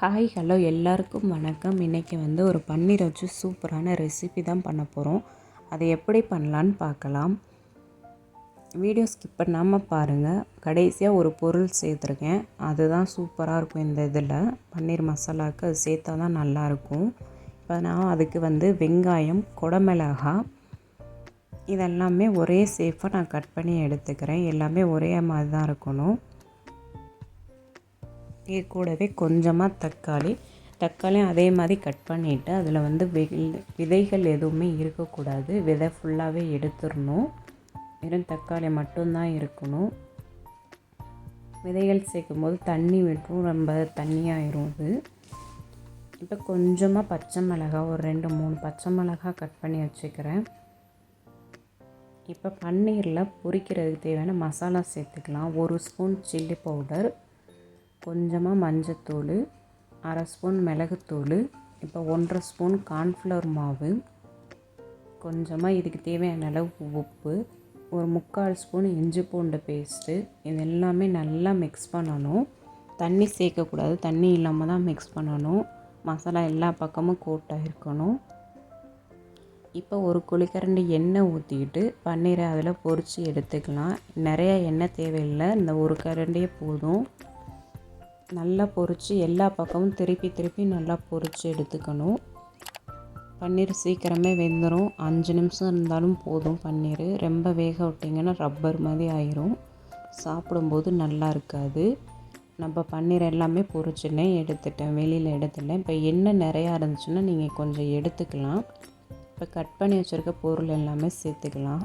Hi hello எல்லாருக்கும் வணக்கம். இன்றைக்கி வந்து ஒரு பன்னீர் வச்சு சூப்பரான ரெசிபி தான் பண்ண போகிறோம் அதை எப்படி பண்ணலான்னு பார்க்கலாம். வீடியோ ஸ்கிப் பண்ணாமல் பாருங்கள் கடைசியாக ஒரு பொருள் சேர்த்துருக்கேன். அதுதான் சூப்பராக இருக்கும் இந்த இதில். பன்னீர் மசாலாவுக்கு அது சேர்த்தா தான் நல்லாயிருக்கும் இப்போ நான் அதுக்கு வந்து வெங்காயம் குடமிளகா இதெல்லாமே ஒரே சேஃபாக நான் கட் பண்ணி எடுத்துக்கிறேன். எல்லாமே ஒரே மாதிரி தான் இருக்கணும். இது கூடவே கொஞ்சமாக தக்காளி. தக்காளியும் அதே மாதிரி கட் பண்ணிவிட்டு அதில் வந்து விதைகள் எதுவுமே இருக்கக்கூடாது. விதை ஃபுல்லாகவே எடுத்துடணும். வெறும் தக்காளி மட்டும்தான் இருக்கணும். விதைகள் சேர்க்கும் போது தண்ணி விட்டும் ரொம்ப தண்ணியாயிரும் அது. இப்போ கொஞ்சமாக பச்சை மிளகா ஒரு ரெண்டு மூணு பச்சை மிளகா கட் பண்ணி வச்சுக்கிறேன். இப்போ பன்னீரில் பொரிக்கிறதுக்கு தேவையான மசாலா சேர்த்துக்கலாம். ஒரு ஸ்பூன் சில்லி பவுடர். கொஞ்சமாக மஞ்சத்தூள் அரை ஸ்பூன் மிளகுத்தூள் இப்போ ஒன்றரை ஸ்பூன் கார்ன்ஃப்ளவர் மாவு கொஞ்சமாக இதுக்கு தேவையான அளவு உப்பு ஒரு முக்கால் ஸ்பூன் இஞ்சி பூண்டு பேஸ்ட்டு இது எல்லாமே நல்லா மிக்ஸ் பண்ணணும். தண்ணி சேர்க்கக்கூடாது தண்ணி இல்லாமல் தான் மிக்ஸ் பண்ணணும். மசாலா எல்லா பக்கமும் கோட்டாக இருக்கணும். இப்போ ஒரு குழிக்கரண்டி எண்ணெய் ஊற்றிக்கிட்டு பன்னீரை அதில் பொறிச்சு எடுத்துக்கலாம். நிறைய எண்ணெய் தேவையில்லை இந்த ஒரு கரண்டியே போதும். நல்லா பொரித்து எல்லா பக்கமும் திருப்பி திருப்பி நல்லா பொரித்து எடுத்துக்கணும். பன்னீர் சீக்கிரமே வெந்துடும் அஞ்சு நிமிஷம் இருந்தாலும் போதும் பன்னீர். ரொம்ப வேக விட்டிங்கன்னா ரப்பர் மாதிரி ஆயிரும். சாப்பிடும்போது நல்லா இருக்காது. நம்ம பன்னீர் எல்லாமே பொரிச்சுனே எடுத்துட்டேன். வெளியில் எடுத்துட்டேன். இப்போ எண்ணெய் நிறையா இருந்துச்சுன்னா நீங்கள் கொஞ்சம் எடுத்துக்கலாம். இப்போ கட் பண்ணி வச்சுருக்க பொருள் எல்லாமே சேர்த்துக்கலாம்.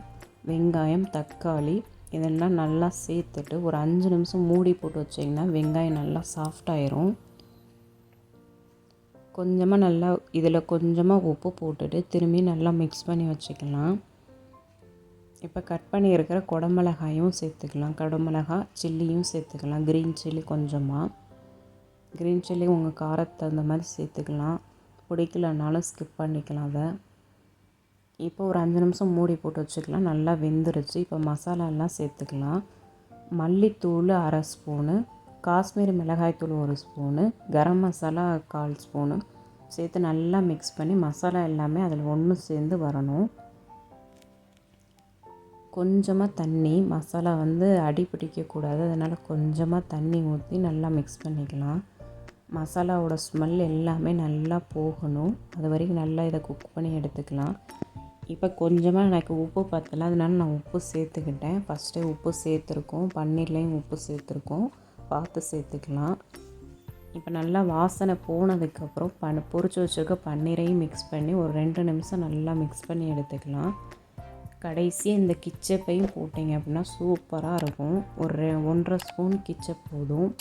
வெங்காயம் தக்காளி இதெல்லாம் நல்லா சேர்த்துட்டு ஒரு அஞ்சு நிமிஷம் மூடி போட்டு வச்சிங்கன்னா வெங்காயம் நல்லா சாஃப்டாயிரும் கொஞ்சமாக நல்லா இதில் கொஞ்சமாக உப்பு போட்டுட்டு திரும்பி நல்லா மிக்ஸ் பண்ணி வச்சுக்கலாம். இப்போ கட் பண்ணியிருக்கிற குடமிளகாயும் சேர்த்துக்கலாம். குடமிளகா சில்லியும் சேர்த்துக்கலாம். க்ரீன் சில்லி கொஞ்சமாக க்ரீன் சில்லி உங்கள் காரத்தை தகுந்த மாதிரி சேர்த்துக்கலாம். பிடிக்கலனாலும் ஸ்கிப் பண்ணிக்கலாம் அதை. இப்போ ஒரு அஞ்சு நிமிஷம் மூடி போட்டு வச்சுக்கலாம். நல்லா வெந்துருச்சு. இப்போ மசாலாலாம் சேர்த்துக்கலாம். மல்லித்தூள் அரை ஸ்பூனு காஷ்மீரி மிளகாய்த்தூள் ஒரு ஸ்பூனு கரம் மசாலா கால் ஸ்பூனு சேர்த்து நல்லா மிக்ஸ் பண்ணி மசாலா எல்லாமே அதில் ஒன்று சேர்ந்து வரணும். கொஞ்சமாக தண்ணி மசாலா வந்து அடி பிடிக்கக்கூடாது அதனால் கொஞ்சமாக தண்ணி ஊற்றி நல்லா மிக்ஸ் பண்ணிக்கலாம். மசாலாவோட ஸ்மெல் எல்லாமே நல்லா போகணும். அது வரைக்கும் நல்லா இதை குக் பண்ணி எடுத்துக்கலாம். இப்போ கொஞ்சமாக எனக்கு உப்பு பத்தலை அதனால நான் உப்பு சேர்த்துக்கிட்டேன். ஃபஸ்ட்டே உப்பு சேர்த்துருக்கோம். பன்னீர்லேயும் உப்பு சேர்த்துருக்கோம். பார்த்து சேர்த்துக்கலாம். இப்போ நல்லா வாசனை போனதுக்கப்புறம் பன் பொறிச்சு வச்சுருக்க பன்னீரையும் மிக்ஸ் பண்ணி ஒரு ரெண்டு நிமிஷம் நல்லா மிக்ஸ் பண்ணி எடுத்துக்கலாம். கடைசியாக இந்த கிச்சப்பையும் போட்டிங்க அப்படின்னா சூப்பராக இருக்கும். ஒரு ஒன்றரை ஸ்பூன் கிச்சப் போதும்.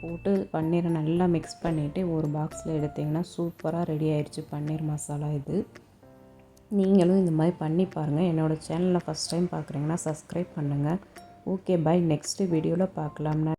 போட்டு பன்னீரை நல்லா மிக்ஸ் பண்ணிவிட்டு ஒரு பாக்ஸில் எடுத்திங்கன்னா சூப்பராக ரெடி ஆயிடுச்சு பன்னீர் மசாலா இது. நீங்களும் இந்த மாதிரி பண்ணி பாருங்கள் என்னோடய சேனலில் ஃபஸ்ட் டைம் பார்க்குறீங்கன்னா சப்ஸ்கிரைப் பண்ணுங்கள் ஓகே பாய் நெக்ஸ்ட்டு வீடியோவில் பார்க்கலாம்.